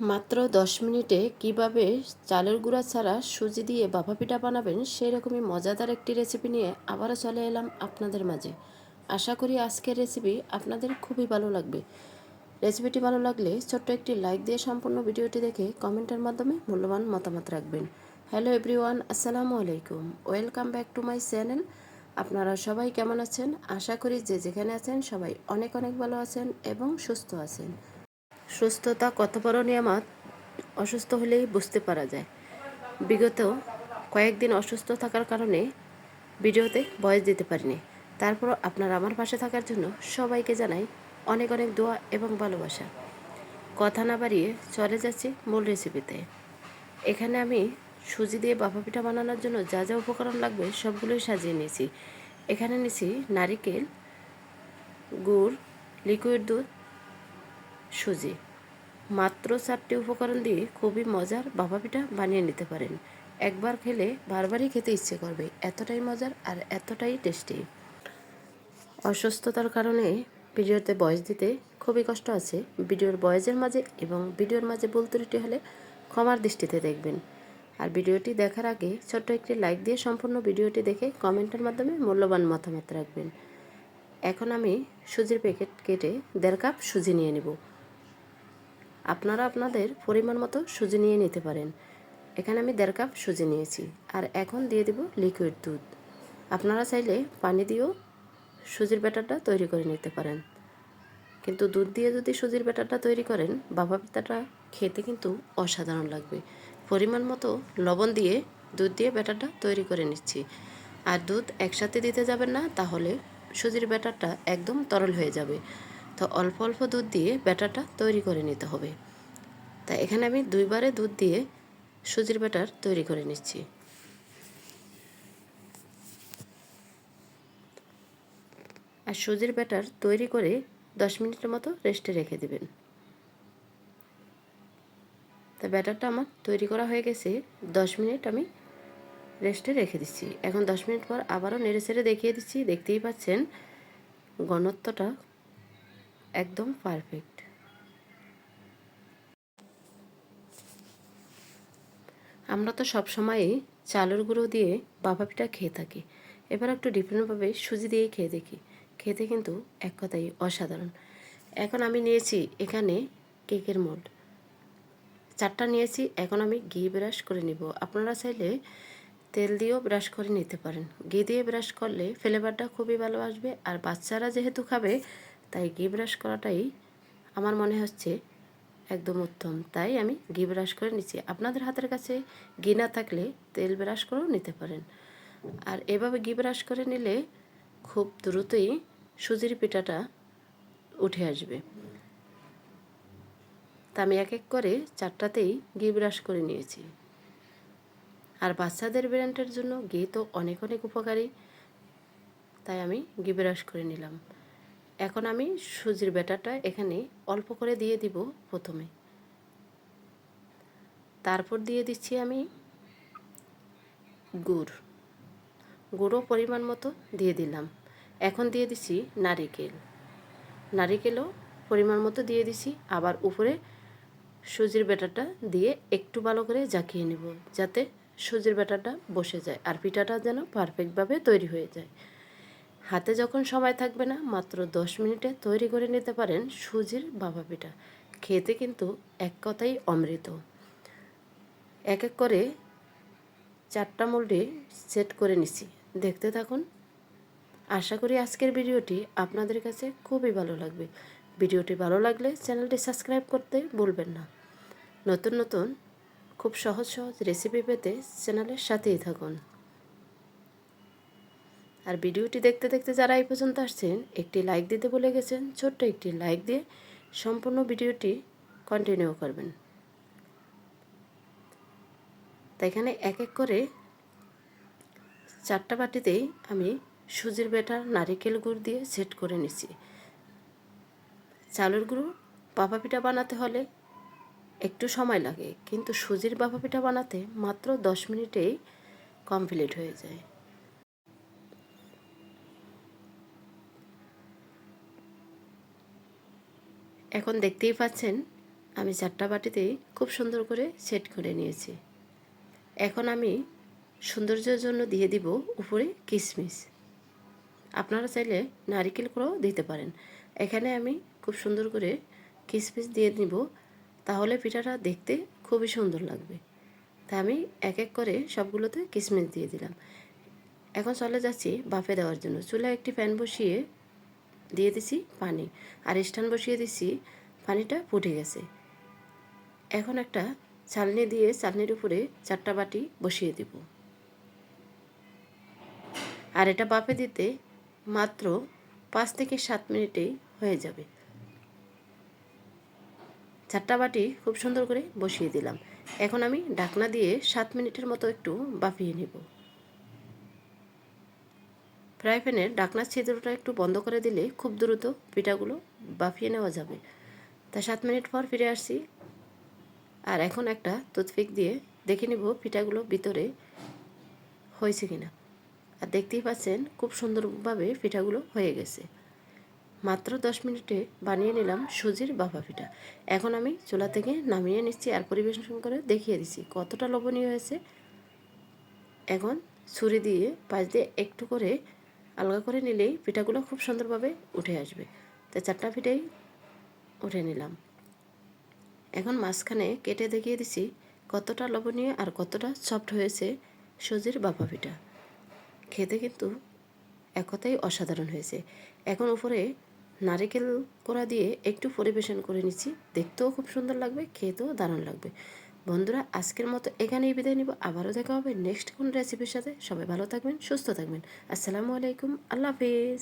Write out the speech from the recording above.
মাত্র দশ মিনিটে কীভাবে চালের গুঁড়া ছাড়া সুজি দিয়ে বাফা পিঠা বানাবেন সেই রকমই মজাদার একটি রেসিপি নিয়ে আবারও চলে এলাম আপনাদের মাঝে। আশা করি আজকের রেসিপি আপনাদের খুবই ভালো লাগবে। রেসিপিটি ভালো লাগলে ছোট্ট একটি লাইক দিয়ে সম্পূর্ণ ভিডিওটি দেখে কমেন্টের মাধ্যমে মূল্যবান মতামত রাখবেন। হ্যালো এভরিওয়ান আসসালামু আলাইকুম। Welcome back to my channel আপনারা সবাই কেমন আছেন? আশা করি যে যেখানে আছেন সবাই অনেক অনেক ভালো আছেন এবং সুস্থ আছেন। সুস্থতা কত বড় নিয়ামত, অসুস্থ হলেই বুঝতে পারা যায়। বিগত কয়েকদিন অসুস্থ থাকার কারণে ভিডিওতে বয়স দিতে পারিনি। তারপর আপনারা আমার পাশে থাকার জন্য সবাইকে জানাই অনেক অনেক দোয়া এবং ভালোবাসা। কথা না বাড়িয়ে চলে যাচ্ছি মূল রেসিপিতে এখানে আমি সুজি দিয়ে বাফা পিঠা বানানোর জন্য যা যা উপকরণ লাগবে সবগুলোই সাজিয়ে নিয়েছি। এখানে নিয়েছি নারিকেল, গুড় লিকুইড দুধ, সুজি। মাত্র চারটি উপকরণ দিয়ে খুবই মজার বাবা পিঠা বানিয়ে নিতে পারেন। একবার খেলে বারবারই খেতে ইচ্ছে করবে, এতটাই মজার আর এতটাই টেস্টি। অসুস্থতার কারণে ভিডিওতে বয়স দিতে খুবই কষ্ট আছে। ভিডিওর বয়সের মাঝে এবং ভিডিওর মাঝে ভুল ত্রুটি হলে ক্ষমার দৃষ্টিতে দেখবেন। আর ভিডিওটি দেখার আগে ছোট্ট একটি লাইক দিয়ে সম্পূর্ণ ভিডিওটি দেখে কমেন্টের মাধ্যমে মূল্যবান মতামত রাখবেন। এখন আমি সুজির প্যাকেট কেটে দেড় কাপ সুজি নিয়ে নেব। আপনারা আপনাদের পরিমাণ মতো সুজি নিয়ে নিতে পারেন। এখানে আমি দেড় কাপ সুজি নিয়েছি আর এখন দিয়ে দেব লিকুইড দুধ। আপনারা চাইলে পানি দিয়েও সুজির ব্যাটারটা তৈরি করে নিতে পারেন। কিন্তু দুধ দিয়ে যদি সুজির ব্যাটারটা তৈরি করেন, বাবা পিতাটা খেতে কিন্তু অসাধারণ লাগবে। পরিমাণ মতো লবণ দিয়ে দুধ দিয়ে ব্যাটারটা তৈরি করে নিচ্ছি। আর দুধ একসাথে দিতে যাবেন না, তাহলে সুজির ব্যাটারটা একদম তরল হয়ে যাবে। তো অল্প অল্প দুধ দিয়ে ব্যাটারটা তৈরি করে নিতে হবে। তা এখানে আমি দুইবারে দুধ দিয়ে সুজির ব্যাটার তৈরি করে নিচ্ছি। আর সুজির ব্যাটার তৈরি করে দশ মিনিটের মতো রেস্টে রেখে দেবেন। তা ব্যাটারটা আমার তৈরি করা হয়ে গেছে, দশ মিনিট আমি রেস্টে রেখে দিচ্ছি। এখন দশ মিনিট পর আবারও নেড়ে ছেড়ে দেখিয়ে দিচ্ছি। দেখতেই পাচ্ছেন, ঘনত্বটা একদম পারফেক্ট আমরা তো সব সবসময়ই চালের গুঁড়ো দিয়ে বাবা পিঠা খেয়ে থাকি। এবার একটু ডিফারেন্টভাবে সুজি দিয়েই খেয়ে দেখি। খেতে কিন্তু এক কথাই অসাধারণ। এখন আমি নিয়েছি এখানে কেকের মোল্ড চারটা নিয়েছি, এখন আমি ঘি ব্রাশ করে নিব। আপনারা চাইলে তেল দিয়েও ব্রাশ করে নিতে পারেন। ঘি দিয়ে ব্রাশ করলে ফ্লেভারটা খুবই ভালো আসবে। আর বাচ্চারা যেহেতু খাবে তাই ঘি ব্রাশ করাটাই আমার মনে হচ্ছে একদম উত্তম। তাই আমি ঘি ব্রাশ করে নিচ্ছি। আপনাদের হাতের কাছে ঘি না থাকলে তেল ব্রাশ করেও নিতে পারেন। আর এভাবে ঘি ব্রাশ করে নিলে খুব দ্রুতই সুজির পিঠাটা উঠে আসবে। তা আমি এক এক করে চারটাতেই ঘি ব্রাশ করে নিয়েছি। আর বাচ্চাদের ব্র্যান্ডের জন্য ঘি তো অনেক অনেক উপকারী। তাই আমি ঘি ব্রাশ করে নিলাম। এখন আমি সুজির ব্যাটারটা এখানে অল্প করে দিয়ে দিব প্রথমে। তারপর দিয়ে দিচ্ছি আমি গুড়। গুঁড়ো পরিমাণ মতো দিয়ে দিলাম। এখন দিয়ে দিচ্ছি নারিকেল। নারিকেলও পরিমাণ মতো দিয়ে দিছি আবার উপরে সুজির ব্যাটারটা দিয়ে একটু ভালো করে জাকিয়ে নেব, যাতে সুজির ব্যাটারটা বসে যায় আর পিঠাটা যেন পারফেক্টভাবে তৈরি হয়ে যায়। হাতে যখন সময় থাকবে না, মাত্র দশ মিনিটে তৈরি করে নিতে পারেন সুজির বাবা পিঠা। খেতে কিন্তু এক কথাই অমৃত। এক এক করে চারটা মোল্ডে সেট করে নিছি দেখতে থাকুন। আশা করি আজকের ভিডিওটি আপনাদের কাছে খুবই ভালো লাগবে। ভিডিওটি ভালো লাগলে চ্যানেলটি সাবস্ক্রাইব করতে ভুলবেন না। নতুন নতুন, খুব সহজ সহজ রেসিপি পেতে চ্যানেলের সাথেই থাকুন। আর ভিডিওটি দেখতে দেখতে যারা এই পর্যন্ত আসছেন, একটি লাইক দিতে বলে গেছেন, ছোট্ট একটি লাইক দিয়ে সম্পূর্ণ ভিডিওটি কন্টিনিউ করবেন। তাই এখানে এক এক করে চারটা বাটিতেই আমি সুজির বেটার নারিকেল গুড় দিয়ে সেট করে নিছি চালের গুঁড়ো বাবা পিঠা বানাতে হলে একটু সময় লাগে, কিন্তু সুজির বাবা পিঠা বানাতে মাত্র দশ মিনিটেই কমপ্লিট হয়ে যায়। এখন দেখতেই পাচ্ছেন, আমি চারটা বাটিতেই খুব সুন্দর করে সেট করে নিয়েছি। এখন আমি সৌন্দর্যের জন্য দিয়ে দিব উপরে কিশমিশ আপনারা চাইলে নারিকেল করেও দিতে পারেন। এখানে আমি খুব সুন্দর করে কিশমিশ দিয়ে নিব তাহলে পিঠাটা দেখতে খুবই সুন্দর লাগবে। তা আমি এক এক করে সবগুলোতে কিশমিশ দিয়ে দিলাম। এখন চলে যাচ্ছি বাফে দেওয়ার জন্য। চুলায় একটি প্যান বসিয়ে দিয়ে দিছি পানি। আর স্ট্যান্ড বসিয়ে দিছি, পানিটা ফুটে গেছে। এখন একটা চালনি দিয়ে চালনির উপরে চারটা বাটি বসিয়ে দিব। আর এটা বাফে দিতে মাত্র পাঁচ থেকে সাত মিনিটেই হয়ে যাবে। চারটা বাটি খুব সুন্দর করে বসিয়ে দিলাম। এখন আমি ঢাকনা দিয়ে সাত মিনিটের মতো একটু বাফিয়ে নেব। ফ্রাই প্যানের ঢাকনার ছিদ্রটা একটু বন্ধ করে দিলে খুব দ্রুত পিঠাগুলো বাফিয়ে নেওয়া যাবে। তা সাত মিনিট পর ফিরে আসছি আর এখন একটা টুথপিক দিয়ে দেখে নিব পিঠাগুলো ভিতরে হয়েছে কিনা। আর দেখতেই পাচ্ছেন খুব সুন্দরভাবে পিঠাগুলো হয়ে গেছে। মাত্র দশ মিনিটে বানিয়ে নিলাম সুজির বাফা পিঠা। এখন আমি চুলা থেকে নামিয়ে নিচ্ছি আর পরিবেশন করে দেখিয়ে দিচ্ছি কতটা লবণীয় হয়েছে। এখন ছুরি দিয়ে পাশ দিয়ে একটু করে আলগা করে নিলেই পিঠাগুলো খুব সুন্দরভাবে উঠে আসবে। তো চারটা পিঠাই উঠে নিলাম। এখন মাঝখানে কেটে দেখিয়ে দিছি কতটা লবণীয় আর কতটা সফট হয়েছে সুজির বাফা পিঠা। খেতে কিন্তু এক কথাই অসাধারণ হয়েছে। এখন উপরে নারিকেল কোড়া দিয়ে একটু পরিবেশন করে নিচ্ছি। দেখতেও খুব সুন্দর লাগবে, খেতেও দারুণ লাগবে। বন্ধুরা, আজকের মতো এখানেই বিদায় নিব। আবারও দেখা হবে নেক্সট কোন রেসিপির সাথে। সবাই ভালো থাকবেন, সুস্থ থাকবেন। আসসালামু আলাইকুম। আল্লাহ হাফিজ।